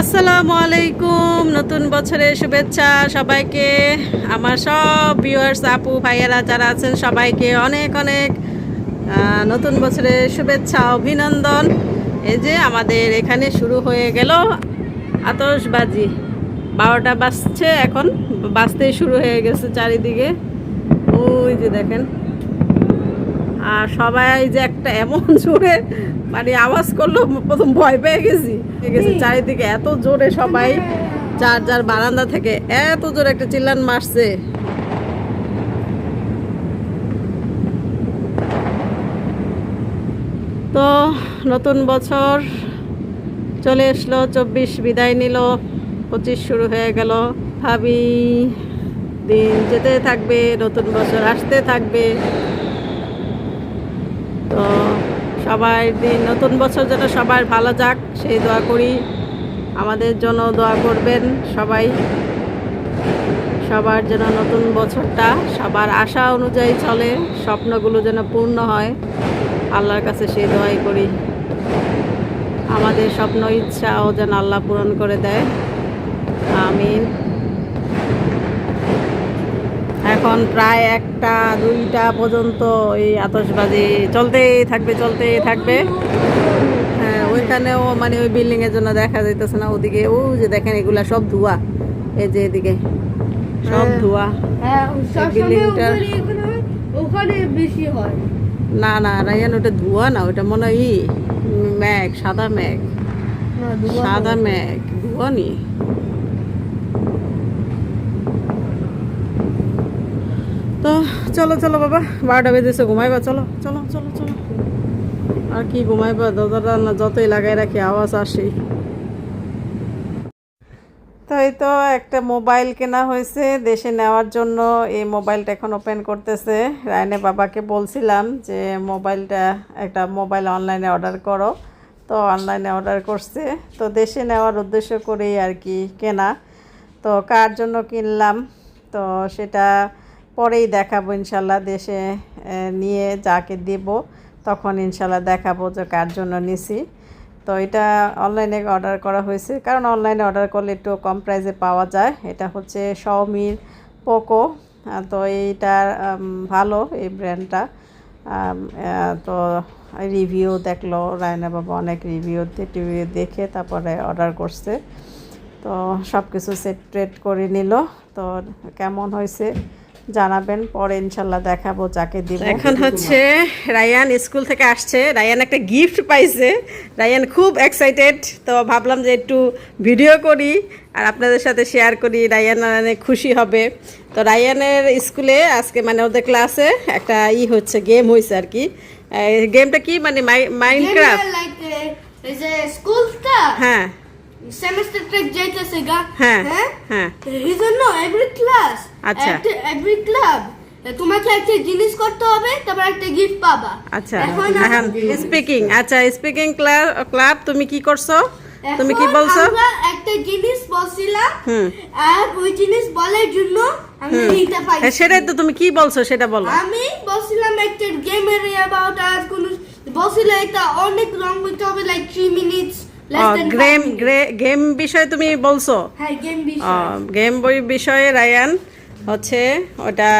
আসসালামু আলাইকুম, নতুন বছরের শুভেচ্ছা সবাইকে। আমার সব ভিউয়ার্স আপু, ভাইয়েরা যারা আছেন, সবাইকে অনেক অনেক নতুন বছরের শুভেচ্ছা, অভিনন্দন। এই যে আমাদের এখানে শুরু হয়ে গেল আতশবাজি। বারোটা বাজছে এখন, বাজতেই শুরু হয়ে গেছে চারিদিকে। ওই যে দেখেন আর সবাই যে একটা এমন জোরে মানে আওয়াজ করল প্রথম ভয় পেয়ে গেছি। চারিদিকে এত জোরে সবাই যার যার বারান্দা থেকে এত জোরে একটা চিল্লান মারছে। তো নতুন বছর চলে আসলো চব্বিশ বিদায় নিল পঁচিশ শুরু হয়ে গেল। ভাবি দিন যেতে থাকবে নতুন বছর আসতে থাকবে। তো সবাই দিন, নতুন বছর যেন সবার ভালো যাক, সেই দোয়া করি। আমাদের জন্য দোয়া করবেন সবাই। সবার যেন নতুন বছরটা সবার আশা অনুযায়ী চলে, স্বপ্নগুলো যেন পূর্ণ হয়। আল্লাহর কাছে সেই দোয়াই করি। আমাদের স্বপ্ন, ইচ্ছাও যেন আল্লাহ পূরণ করে দেয়। আমিন। এখন প্রায় একটা দুইটা পর্যন্ত এই আতশবাজি চলতেই থাকবে চলতেই থাকবে। হ্যাঁ ওইখানেও মানে ওই বিল্ডিং এর জন্য দেখা যাইতেছে না ওদিকে ও যে দেখেন এগুলা সব ধোয়া এই যে এদিকে। সব হ্যাঁ। ধোয়া। হ্যাঁ বিল্ডিংটা- ওখানে বেশি হয়। না না রায়ান ওটা ধোয়া না ওটা মনে হয় ম্যাগ সাদা ম্যাগ। না, ধোঁয়া সাদা। ম্যাগ ধোয়া নি। তো চলো চলো বাবা, বারোটা বেজেছে, ঘুমাইবা, চলো চলো চলো চলো। আর কি ঘুমাইবা দরজাটা না যতই লাগাই রাখি, আওয়াজ আসে। তো এই তো একটা মোবাইল কেনা হয়েছে, দেশে নেওয়ার জন্য। এই মোবাইলটা এখন ওপেন করতেছে। রায়নে বাবাকে বলছিলাম যে, মোবাইলটা একটা মোবাইল অনলাইনে অর্ডার করো। তো অনলাইনে অর্ডার করছে। তো দেশে নেওয়ার উদ্দেশ্য করেই আর কি কেনা। তো কার জন্য কিনলাম? তো সেটা পরেই দেখাবো ইনশাল্লাহ দেশে নিয়ে যাকে দেব, তখন ইনশাল্লাহ দেখাবো যে কার জন্য নিছি। তো এটা অনলাইনে অর্ডার করা হয়েছে। কারণ অনলাইনে অর্ডার করলে একটু কম প্রাইসে পাওয়া যায়। এটা হচ্ছে শাওমির পোকো তো এইটা ভালো এই ব্র্যান্ডটা। তো রিভিউ দেখল, রায়না বাবা অনেক রিভিউ টিভি দেখে তারপরে অর্ডার করছে। তো সব কিছু সেট করে নিল। তো কেমন হয়েছে? জানাবেন পরে ইনশাল্লাহ দেখাবো যাকে দিব। এখন হচ্ছে রায়ান স্কুল থেকে আসছে। রায়ান একটা গিফট পাইছে। রায়ান খুব এক্সাইটেড তো ভাবলাম যে একটু ভিডিও করি আর আপনাদের সাথে শেয়ার করি। রায়ান অনেক খুশি হবে। তো রায়ানের স্কুলে আজকে মানে ওদের ক্লাসে একটা ই হচ্ছে গেম হয়েছে আর কি। গেমটা কি? মানে মাইন্ড ক্রাফট হ্যাঁ। যাইতেছে গা হ্যাঁ হ্যাঁ? এই জন্য এভরি ক্লাস আচ্ছা। এভরি ক্লাব তোমাকে একটা জিনিস করতে হবে তারপর একটা গিফট পাবা। আচ্ছা এখন স্পিকিং আচ্ছা স্পিকিং ক্লাব তুমি কি করছ? তুমি কি বলছো? একটা জিনিস বলছিলাম আর ওই জিনিস বলার জন্য আমি হ্যাঁ, সেটাই তো তুমি কি বলছো সেটা বলো। আমি বলছিলাম একটা গেমের অ্যাবাউট আর কোন বলছিলাম এটা অনেক লং হইতে হবে like three minutes game game বিষয়ে তুমি বলছো? হ্যাঁ গেম বিষয়। গেম বই বিষয়ে রায়ান হচ্ছে ওটা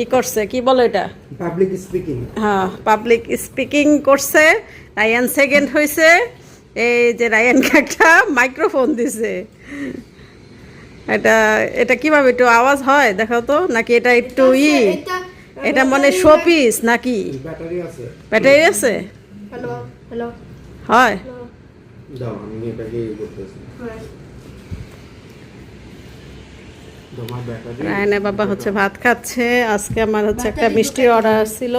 ই করছে কি বলো এটা পাবলিক স্পিকিং হ্যাঁ পাবলিক স্পিকিং করছে। রায়ান সেকেন্ড হয়েছে এই যে রায়ানকে একটা মাইক্রোফোন দিছে। এটা এটা কীভাবে একটু আওয়াজ হয় দেখো তো? নাকি এটা একটু ই? এটা এটা মানে শোপিস নাকি? ব্যাটারি আছে। ব্যাটারি আছে? হ্যালো হ্যালো হয়? দাও আমি এটাকে ইয়ে করতেছি। তোমার রায়না বাবা হচ্ছে ভাত খাচ্ছে। আজকে আমার হচ্ছে একটা মিষ্টির অর্ডার ছিল।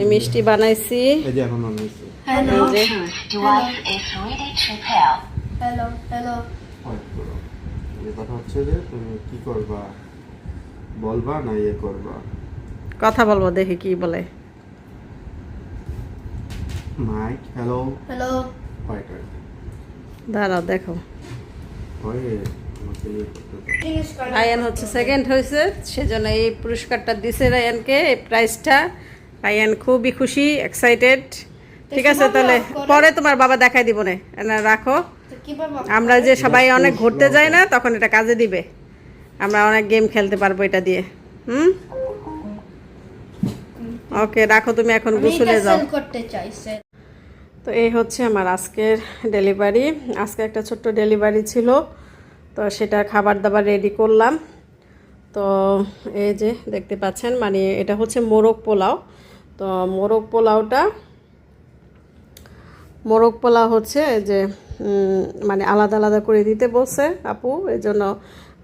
এই মিষ্টি বানাইছি। এই যে এখন আমি এসেছি। হ্যালো এই যে Bluetooth device is ready to pair. Hello hello Wait করো। যে কথা হচ্ছে যে তুমি কি করবা? বলবা না ইয়ে করবা? কথা বলব দেখি কি বলে। মাইক হ্যালো হ্যালো দাঁড়াও দেখো। রায়ান হচ্ছে সেকেন্ড হয়েছে সেজন্য এই পুরস্কারটা দিছে রায়ানকে এই প্রাইজটা রায়ান খুবই খুশি এক্সাইটেড ঠিক আছে তাহলে পরে তোমার বাবা দেখাই দিব না। রাখো। আমরা যে সবাই অনেক ঘুরতে যাই না তখন এটা কাজে দিবে। আমরা অনেক গেম খেলতে পারব এটা দিয়ে। হুম? ওকে রাখো তুমি এখন গোসলে যাও। করতে। তো এই হচ্ছে আমার আজকের ডেলিভারি। আজকে একটা ছোট্ট ডেলিভারি ছিল, তো সেটা খাবার দাবার রেডি করলাম। তো এই যে দেখতে পাচ্ছেন মানে এটা হচ্ছে মোরগ পোলাও। তো মোরগ পোলাওটা, মোরগ পোলাও হচ্ছে যে মানে আলাদা আলাদা করে দিতে বলছে আপু এই জন্য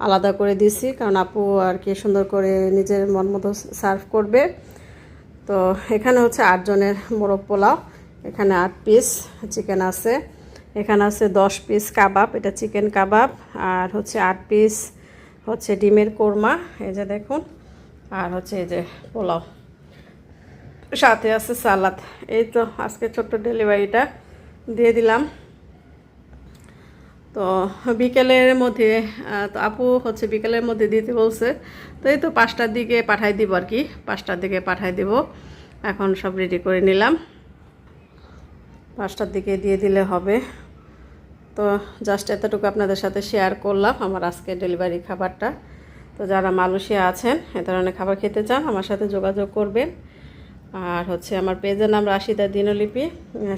আলাদা করে দিছি, কারণ আপু আর কি সুন্দর করে নিজের মন মতো সার্ভ করবে। তো এখানে হচ্ছে আটজনের মোরগ পোলাও। এখানে আট পিস চিকেন আছে। এখানে আছে দশ পিস কাবাব, এটা চিকেন কাবাব। আর হচ্ছে আট পিস হচ্ছে ডিমের কোরমা, এই যে দেখুন। আর হচ্ছে এই যে পোলাও। সাথে আছে সালাদ। এই তো আজকে ছোট্ট ডেলিভারিটা দিয়ে দিলাম। তো বিকেলের মধ্যে তো আপু হচ্ছে বিকেলের মধ্যে দিতে বলছে। তো এই তো পাঁচটার দিকে পাঠাই দিব আর কি। পাঁচটার দিকে পাঠাই দিব। এখন সব রেডি করে নিলাম। পাঁচটার দিকে দিয়ে দিলে হবে। তো জাস্ট এতটুকু আপনাদের সাথে শেয়ার করলাম আমার আজকে ডেলিভারি খাবারটা। তো যারা মালয়েশিয়া আছেন, এ ধরনের খাবার খেতে চান, আমার সাথে যোগাযোগ করবেন। আর হচ্ছে আমার পেজের নাম রাশিদা দিনলিপি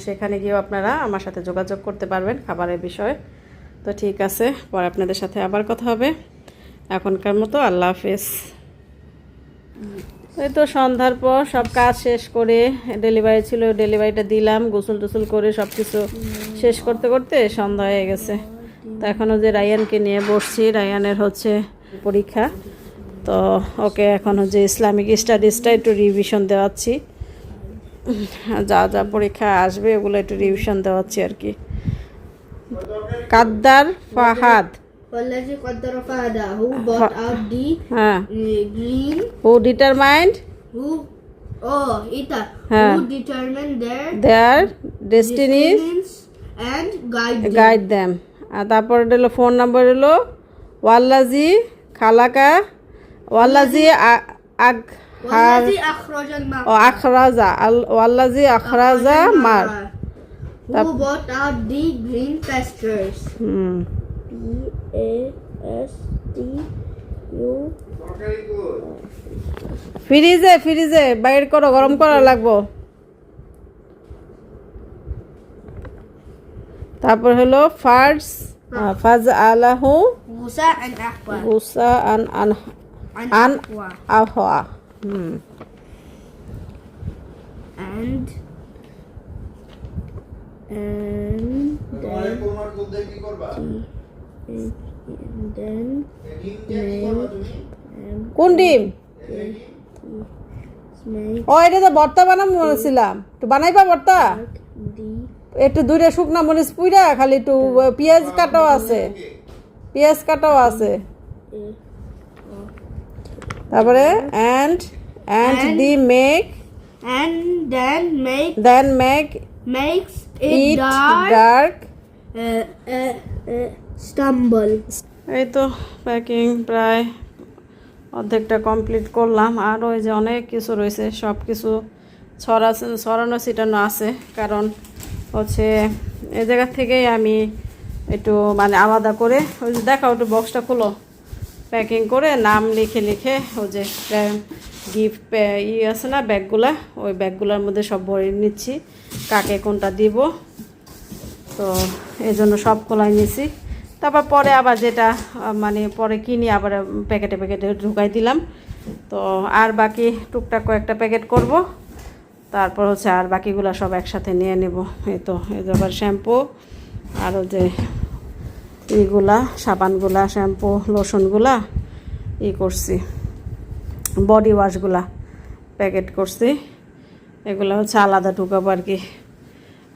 সেখানে গিয়েও আপনারা আমার সাথে যোগাযোগ করতে পারবেন খাবারের বিষয়ে। তো ঠিক আছে, পরে আপনাদের সাথে আবার কথা হবে। এখনকার মতো আল্লাহ হাফেজ। এই তো সন্ধ্যার পর সব কাজ শেষ করে ডেলিভারি ছিল ডেলিভারিটা দিলাম, গোসল টোসল করে সব কিছু শেষ করতে করতে সন্ধ্যা হয়ে গেছে। তো এখনও যে রায়ানকে নিয়ে বসছি, রায়ানের হচ্ছে পরীক্ষা। তো ওকে এখন হচ্ছে ইসলামিক স্টাডিজটা একটু রিভিশন দেওয়াচ্ছি। যা যা পরীক্ষা আসবে ওগুলো একটু রিভিশন দেওয়াচ্ছি আর কি। কাদ্দার Fahad. والذي قدر فهدى who brought out the হ্যাঁ uh, green who determined who oh এটা হ্যাঁ। who determined their their destinies destinies and guide them. Guide them আর তারপর হলো ফোন নাম্বার হলো ওয়াল্লাজি খালাকা ওয়াল্লাজি আ- আগ হার والذي أخرج الماء ও আখরাজা আল- ওয়াল্লাজি আখরাজা মার who brought out the green pastures hmm A S T U ফ্রিজে ফ্রিজে বাইর করো গরম করা লাগবো। তারপর হলো ফার্স ফাজ আলাহু Musa and Aqua গুসা An An and An আহওয়া। Hmm. And and then কোন ডিম? ও এটা তো ভর্তা বানাবো বলেছিলাম। একটু বানাইবা ভর্তা? একটু দুইটা শুকনা মরিচ পুইরা খালি একটু পেঁয়াজ কাটাও আছে। পেঁয়াজ কাটাও আছে। তারপরে and and And- the make and then make then make it it dark stumble. এই তো প্যাকিং প্রায় অর্ধেকটা কমপ্লিট করলাম। আর ওই যে অনেক কিছু রয়েছে সব কিছু ছড়া ছড়ানো ছিটানো আছে। কারণ হচ্ছে এই জায়গা থেকেই আমি একটু মানে আলাদা করে ওই যে দেখাও একটু বক্সটা খুলো। প্যাকিং করে নাম লিখে লিখে ওই যে গিফট ই আছে না ব্যাগগুলা, ওই ব্যাগগুলোর মধ্যে সব ভরে নিচ্ছি। কাকে কোনটা দিব। তো এই জন্য সব খোলাই নিয়েছি। তারপর পরে আবার যেটা মানে পরে কিনি আবার প্যাকেটে প্যাকেটে ঢুকাই দিলাম। তো আর বাকি টুকটাক কয়েকটা প্যাকেট করব। তারপর হচ্ছে আর বাকিগুলো সব একসাথে নিয়ে নেব। এই তো, এই আবার শ্যাম্পু আরও যে ইগুলা সাবানগুলা, শ্যাম্পু, লোশনগুলা, ই করছি। বডি ওয়াশগুলা প্যাকেট করছি। এগুলো হচ্ছে আলাদা ঢুকাবো আর কি।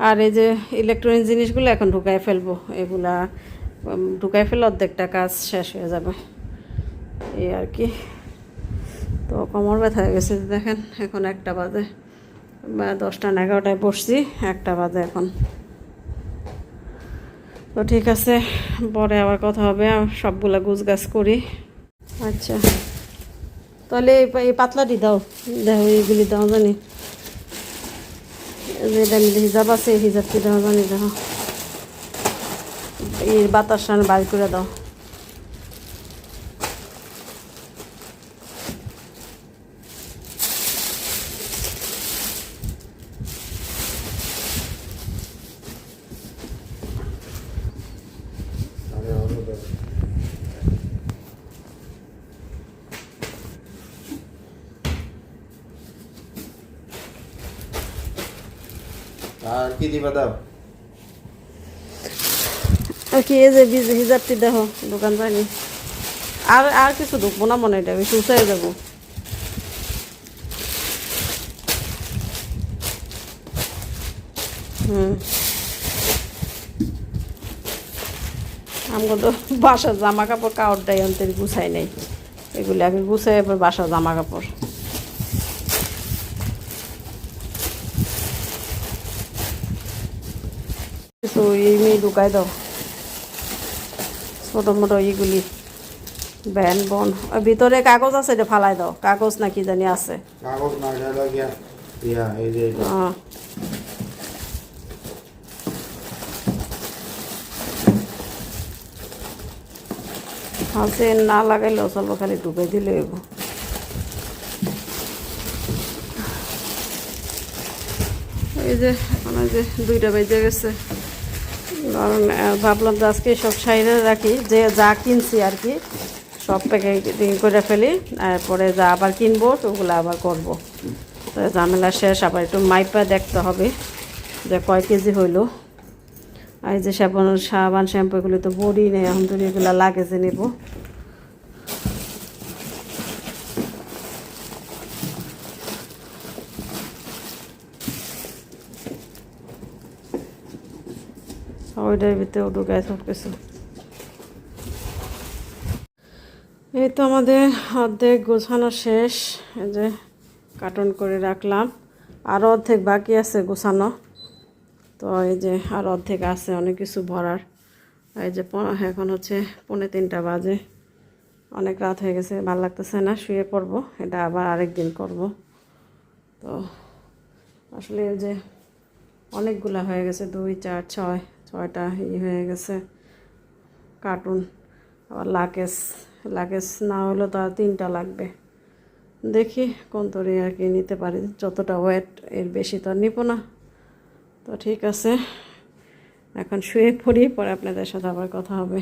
আর এই যে ইলেকট্রনিক জিনিসগুলো এখন ঢুকাই ফেলব। এগুলা ঢুকাই ফেলে অর্ধেকটা কাজ শেষ হয়ে যাবে। এই আর কি। তো কোমর ব্যথা হয়ে গেছে, দেখেন, এখন একটা বাজে। বা দশটা এগারোটায় বসছি, একটা বাজে এখন। তো ঠিক আছে, পরে আবার কথা হবে সবগুলা গুছগাছ করি। আচ্ছা। তাহলে এই পাতলাটি দাও। দেখো, এইগুলি দাও জানি। এই যে হিজাব আছে হিজাবটি দাও জানি, দেখো। এই বাতাস বাইর করে দাও। আরে কি দিবা দাও? কি এই যে বীজ দেখো, দোকান যায়নি আর আর কিছু ঢুকবো না মনে এটা, বেশি উঁচাই যাব। হুম। আমগো তো বাসার জামা কাপড় কাউরটাই অন্তর গুছাই নাই। এগুলি আগে গুছাই, এবার বাসার জামা কাপড় কিছু এই মেয়ে ঢুকাই দাও। ছোট মোটো এইগুলি ব্যান বন। ভিতরে কাগজ আছে এটা ফালাই দাও। কাগজ না কি জানি আছে। কাগজ না। হাসে না লাগাইলেও চলবো খালি ডুবে দিলে হইব। এই যে এখন যে দুইটা বেজে গেছে। কারণ ভাবলাম যে আজকে সব সাইডে রাখি, যে যা কিনছি আর কি, সব প্যাকেটিং করে ফেলি, তারপরে যা আবার কিনবো, ওগুলো আবার করব। তো ঝামেলা শেষ, আবার একটু মাইপা দেখতে হবে যে কয় কেজি হইল। আর যে সাবান সাবান শ্যাম্পুগুলো তো বড়ি নেই, এখন তো এগুলো লাগেজে নেব। ওইটার ভিতরে ঢুকায় সব কিছু এই তো আমাদের অর্ধেক গোছানো শেষ, এই যে কার্টন করে রাখলাম। আরও অর্ধেক বাকি আছে গোছানো। তো এই যে আর অর্ধেক আছে, অনেক কিছু ভরার। এই যে এখন হচ্ছে পৌনে তিনটা বাজে। অনেক রাত হয়ে গেছে, ভালো লাগতেছে না, শুয়ে পড়ব, এটা আবার আরেক দিন করব। তো আসলে এই যে অনেকগুলা হয়ে গেছে, দুই, চার, ছয় ছয়টা ই হয়ে গেছে। কার্টুন। আবার লাগেজ লাগেজ না হলে তো আর তিনটা লাগবে। দেখি কোন তরি আর কি নিতে পারি। যতটা ওয়েট, এর বেশি তো নিব না। তো ঠিক আছে। এখন শুয়ে পড়ি, পরে আপনাদের সাথে আবার কথা হবে।